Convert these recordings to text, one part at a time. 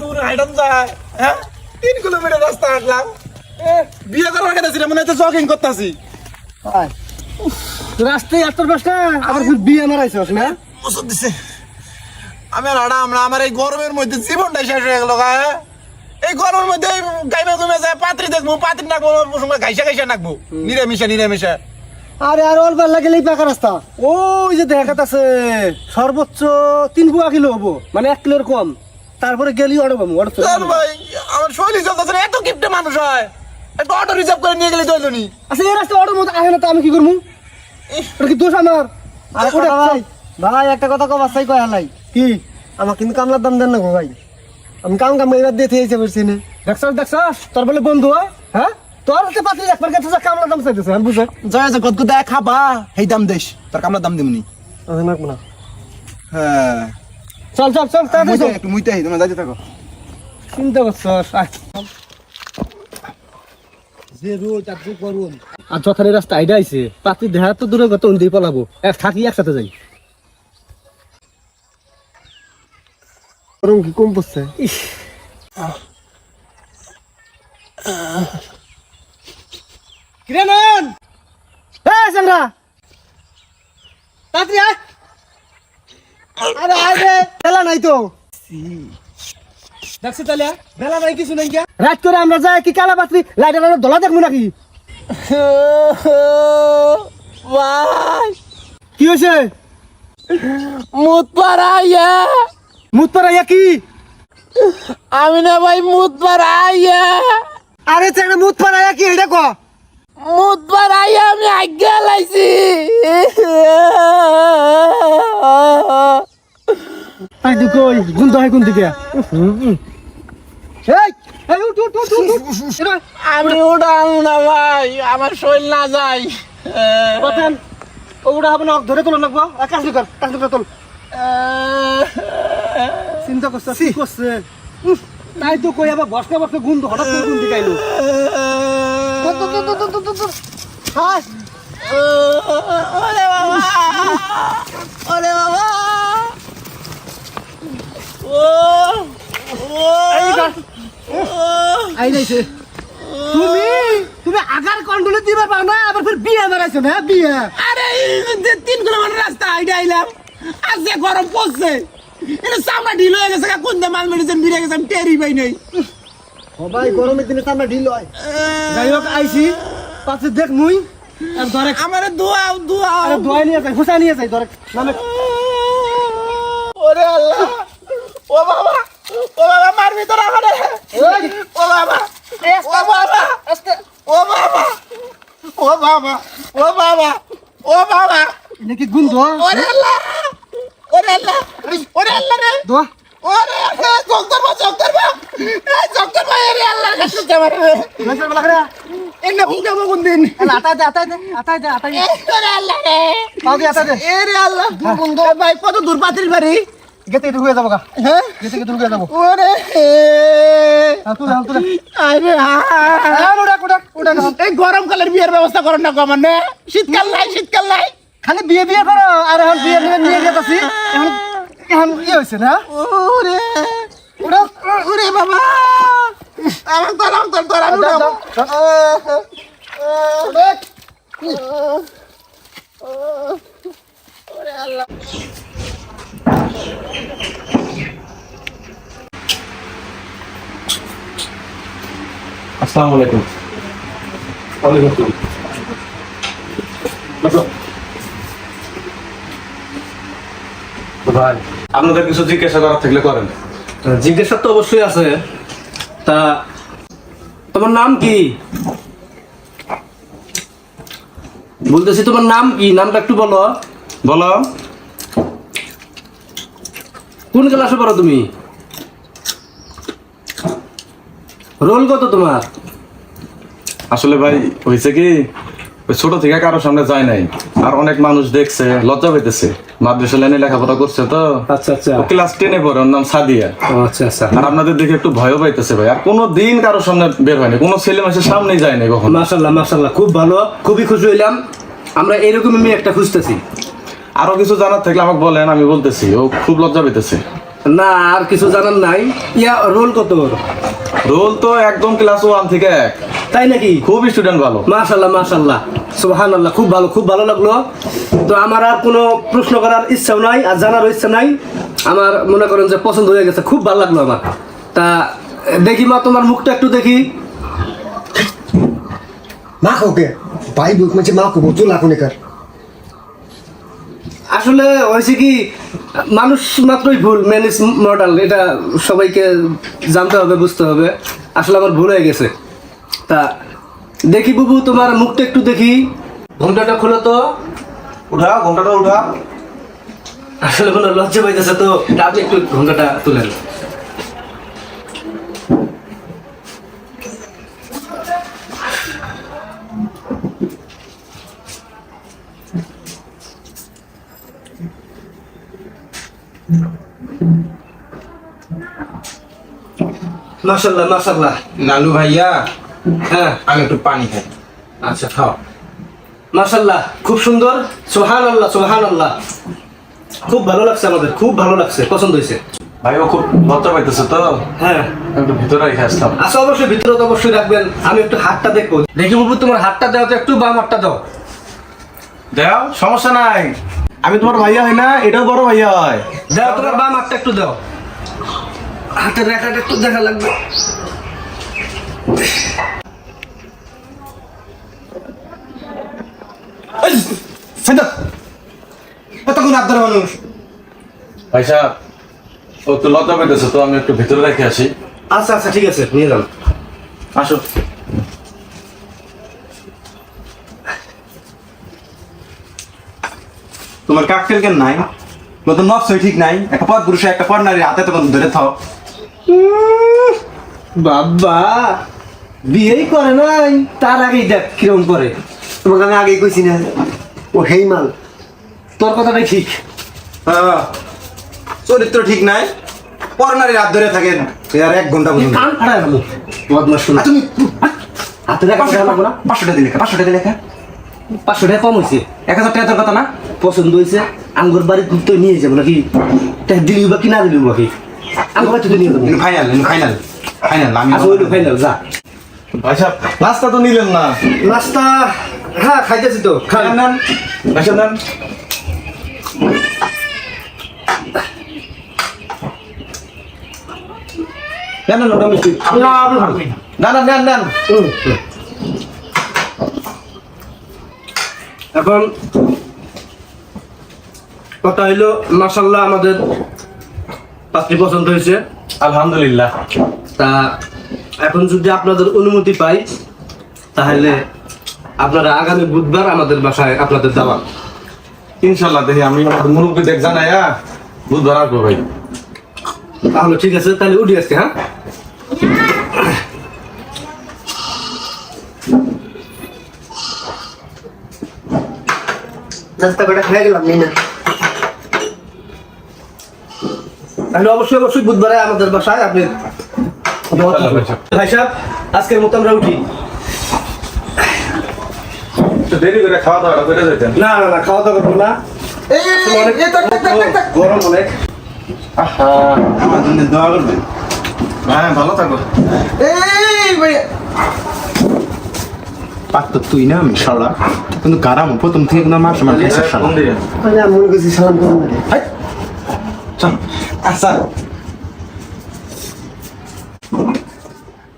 দূর যায় হ্যাঁ? তিন কিলোমিটার রাস্তা হাঁটলাম। বিয়ে করার গেছি রে মনে হচ্ছে জগিং করতেছি। রাস্তায় এত কষ্ট আবার বিয়ে মারাইছস না? ওষুধ দিছে। আমি আর হাঁটা আমরা আমার এই গরমের মধ্যে জীবনটাই শেষ হয়ে গেল গা এই গরমের মধ্যে গাইবে ঘুমে যায় পাত্রি দেখব পাত্রি নাকবো সময় গাইসা গাইসা নাকবো। নিরামিষা নিরামিষা। আরে আর অল্প লাগলে এই পাকা রাস্তা। ওই যে দেখা আছে সর্বোচ্চ তিন পুয়া কিলো হব মানে এক কিলোর কম। তারপরে গেলি অটো পাবো অটো চল ভাই আমার শৈলী চলতেছে এত কিপটে মানুষ হয়। একটা অটো রিজার্ভ করে নিয়ে গেলে তো নি আচ্ছা এই রাস্তা অটোর মধ্যে আসে না তো আমি কি করব? ওটা কি দোষ আমার? ভাই ভাই একটা কথা কবার চাই কয় হালাই। কি? আমার কিন্তু কামলার দাম দেন না গো ভাই। আমি কাম কাম এবার দিয়ে থেয়েছে পারছি না দেখছস দেখছস? তোর বলে বন্ধু হয়? হ্যাঁ? তোর হাতে পাত্রী একবার গেছে কামলা দাম চাইতেছে আমি বুঝে জয় কত দেয় খাবা সেই দাম দেশ। তার কামলা দাম দিমনি। না। হ্যাঁ। চল চল চল তাড়াতাড়ি চল। একটু মুইতে তোমরা যাইতে থাকো। চিন্তা করছস যে রোড আর যে গরম। আর যথানি রাস্তা আইডা আইছে পাত্রী দেহা তো দূরে কত দিয়ে পলাবো। এক থাকি একসাথে যাই। গরম কি কম পড়ছে? কিরেনন এ সাংরা তাড়াতাড়ি আয়। আরে রে নাই তো। দেখছি তাহলে বেলা নাই কিছু নাই গিয়া। রাত করে আমরা যাই কি কালা পাত্রী লাইটার আলো দলা দেখব নাকি? কি হয়েছে? মুত পারাইয়া মুত পাড়াইয়া কি? আমি না ভাই মুত পারাইয়া আরে চেঙ্গা মুত কি এটা ক? মুত পারাইয়া আমি আজ্ঞা লাইছি। আই দি কই গুন তো হয় কোন দিকে? এই এই উঠ উঠ উঠ উঠ, উঠ। এরা, আমি উঠাম না ভাই আমার শরীর না যায়। বাতেন ওগুলা হবে না ধরে তোলো লাগবো কাজ কর কাজ কর তোল। চিন্তা করছে করছে? তাই তো কই আবার বসতে বসতে তো হঠাৎ করে গুণ দিকে আইলো। ওরে বাবা ওরে বাবা। ও আই যাইছে তুমি তুমি আগার কন্ট্রোলে দিবে পাও না আবার ফির বিয়ে মারাইছো না বিয়ে আরে তিন কিলোমিটার রাস্তা আইডা আইলাম আর যে গরম পড়ছে এটা সামনে ঢিল হয়ে গেছে কোন মাল মেডিসিন বিরে গেছে আমি টেরি পাই নাই ভাই গরমের দিনে সামনে ঢিল হয়। যাই হোক আইছি। পাশে দেখ মুই। আর ধরে আমার দোয়াও দোয়াও আরে দোয়াই নিয়ে যাই হুসা নিয়ে যাই ধরে। নামে ওরে আল্লাহ। ও বাবা ও বাবা মারবি তোরা আমারে। ও বাবা ও বাবা ও বাবা ও বাবা ও বাবা ও বাবা। নাকি গুন্ধ ওরে আল্লাহ ওরে আল্লাহ ওরে আল্লাহ রে। দোয়া ওরে জগদর বা জগদর বা এই জগদর বা এরে আল্লাহর কাছে যাবার রে নজর বলা করে এনে ভুগে কোন দিন এলা আতাই দে আতাই দে আতাই দে আতাই দে। ওরে আল্লাহ রে। পাও দিয়ে আতাই দে। এরে আল্লাহ কোন ভাই কত দূর পাতিল বাড়ি? গেতে একটু হয়ে যাব গা। হ্যাঁ? গেতে একটু হয়ে যাব। ওরে। হাল তুলে আরে আর উড়া উড়া উড়া না এই গরমকালের বিয়ের ব্যবস্থা করেন না কমান নে। শীতকাল নাই শীতকাল নাই। খালি বিয়ে বিয়ে করো। আর এখন বিয়ে নিয়ে এখন এখন ইয়ে হয়েছে না? ওরে ওরে বাবা। আমার তোর আমার তোর আমি উঠাবো। দাও, আসসালামু আলাইকুম। ওয়ালাইকুম আসসালাম। ভাই। আপনাদের কিছু জিজ্ঞাসা করার থাকলে করেন। জিজ্ঞাসা তো অবশ্যই আছে। তা তোমার নাম কি? বলতেছি তোমার নাম কি? নামটা একটু বলো। বলো। কোন ক্লাসে পড়ো তুমি? রোল কত তোমার? আসলে ভাই হয়েছে কি? ছোট থেকে কারোর সামনে যায় নাই। আর অনেক মানুষ দেখছে লজ্জা পাইতেছে। মাদ্রাসা লাইনে লেখাপড়া করছে তো। আচ্ছা আচ্ছা। ক্লাস টেনে পড়ে ওর নাম সাদিয়া। আচ্ছা আচ্ছা। আর আপনাদের দেখে একটু ভয়ও পাইতেছে ভাই। আর কোনো দিন কারোর সামনে বের হয়নি। কোনো ছেলে মাসের সামনেই যায় নাই কখনো। মাশাল্লাহ মাশাল্লাহ খুব ভালো। খুবই খুশি হইলাম। আমরা এরকমই একটা খুঁজতেছি। আরও কিছু জানার থাকলে আমাকে বলেন আমি বলতেছি। ও খুব লজ্জা পেতেছে না আর কিছু জানার নাই। ইয়া রোল কত রোল তো একদম ক্লাস ওয়ান থেকে এক। তাই নাকি? খুব স্টুডেন্ট ভালো। মাশাল্লাহ মাশাল্লাহ। সুবহান আল্লাহ খুব ভালো খুব ভালো লাগল। তো আমার আর কোনো প্রশ্ন করার ইচ্ছাও নাই আর জানারও ইচ্ছা নাই। আমার মনে করেন যে পছন্দ হয়ে গেছে খুব ভালো লাগল আমার। তা দেখি মা তোমার মুখটা একটু দেখি। মা ওকে ভাই বুক মানে মা কবো চুল এখন একার আসলে হয়েছে কি মানুষ মাত্রই ভুল ম্যান ইজ মডেল এটা সবাইকে জানতে হবে বুঝতে হবে। আসলে আমার ভুল হয়ে গেছে। তা দেখি বুবু তোমার মুখটা একটু দেখি। ঘুমটাটা খুলো তো। উঠা ঘন্টাটা উঠা। আসলে কোনো লজ্জা পাইতেছে তো। আপনি একটু ঘন্টাটা তুলেন। মাশাল্লাহ মাশাল্লাহ নালু ভাইয়া হ্যাঁ আমি একটু পানি খাই। আচ্ছা খাও। মাশাল্লাহ খুব সুন্দর। সোহান আল্লাহ সোহান আল্লাহ খুব ভালো লাগছে আমাদের খুব ভালো লাগছে পছন্দ হয়েছে। ভাই ও খুব লজ্জা পাইতেছে তো? হ্যাঁ। একটু ভিতরে রেখে আসলাম। আচ্ছা অবশ্যই ভিতরে তো অবশ্যই রাখবেন। আমি একটু হাতটা দেখব। দেখি বাবু তোমার হাতটা দাও তো একটু বাম হাতটা দাও। দাও। সমস্যা নাই। আমি তোমার ভাইয়া হয় না এটাও বড় ভাইয়া হয়। দাও তোমার বাম হাতটা একটু দাও। হাতের রেখাটা একটু দেখা লাগবে। কতক্ষণ হাত ধরে মানুষ? ভাই সাহেব ও তো লজ্জা পাইতেছে তো আমি একটু ভিতরে রেখে আসি। আচ্ছা আচ্ছা ঠিক আছে নিয়ে যান। আসো। তোমার কাকটেল কেন নাই? নতুন নকশই ঠিক নাই। একটা পর পুরুষে একটা পর নারী হাতে তখন ধরে। থাও বাবা বিয়েই করে নাই। তার আগেই দেখ কিরম করে তোমাকে আমি আগেই কইছি না। ও হেই মাল তোর কথাটাই ঠিক। হ্যাঁ। চরিত্র ঠিক নাই। পর নারীর হাত ধরে থাকেন। আর এক ঘণ্টা পর্যন্ত কান ফাড়ায় ভালো বদমাস শোনা তুমি হাতে দেখা পাঁচশো টাকা দিলে পাঁচশো টাকা লেখা? পাঁচশো টাকা কম হয়েছে এক হাজার টাকা তোর কথা না? পছন্দ হয়েছে আঙ্গুর বাড়ি তো নিয়ে যাব নাকি? তা দিলি বা কি না দিলি বাকি? আঙ্গুর বাড়ি তো নিয়ে যাব ফাইনাল ফাইনাল ফাইনাল আমি আচ্ছা ফাইনাল যা। ভাই সাহেব নাস্তা তো নিলেন না। নাস্তা হ্যাঁ খাইতেছি তো খান নেন সাহেব নেন মিষ্টি। না না। নেন নেন এখন কথা হইল মাসাল্লাহ আমাদের পাত্রী পছন্দ হয়েছে। আলহামদুলিল্লাহ। তা এখন যদি আপনাদের অনুমতি পাই তাহলে আপনারা আগামী বুধবার আমাদের বাসায় আপনাদের দাওয়া ইনশাল্লাহ দেখি আমি আমার মুরব্বী দেখ জানাইয়া বুধবার আসব ভাই। তাহলে ঠিক আছে তাহলে উঠি আজকে হ্যাঁ? নাস্তা করে খেয়ে গেলাম না। তাহলে অবশ্যই অবশ্যই বুধবারে আমাদের বাসায় আপনি। ভাই সাহেব। আজকের মতো আমরা উঠি। দেরি করে খাওয়া করে যেতেন না না না খাওয়া দাওয়া করব না। এই অনেক এই থাক, থাক, থাক, থাক, থাক। গরম অনেক। আহা আমার জন্য দোয়া করবেন। হ্যাঁ ভালো থাকো। এই ভাই। পাত্র তুই না আমি শালা কিন্তু গারাম প্রথম থেকে কিন্তু আমার খাইছে শালা কোন দিকে আমি আর মনে করছি সালাম করুন চল। আচ্ছা।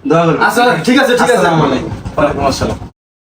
দোয়া করবেন আচ্ছা ঠিক আছে ঠিক আছে। আসসালামু আলাইকুম। ওয়ালাইকুম আসসালাম।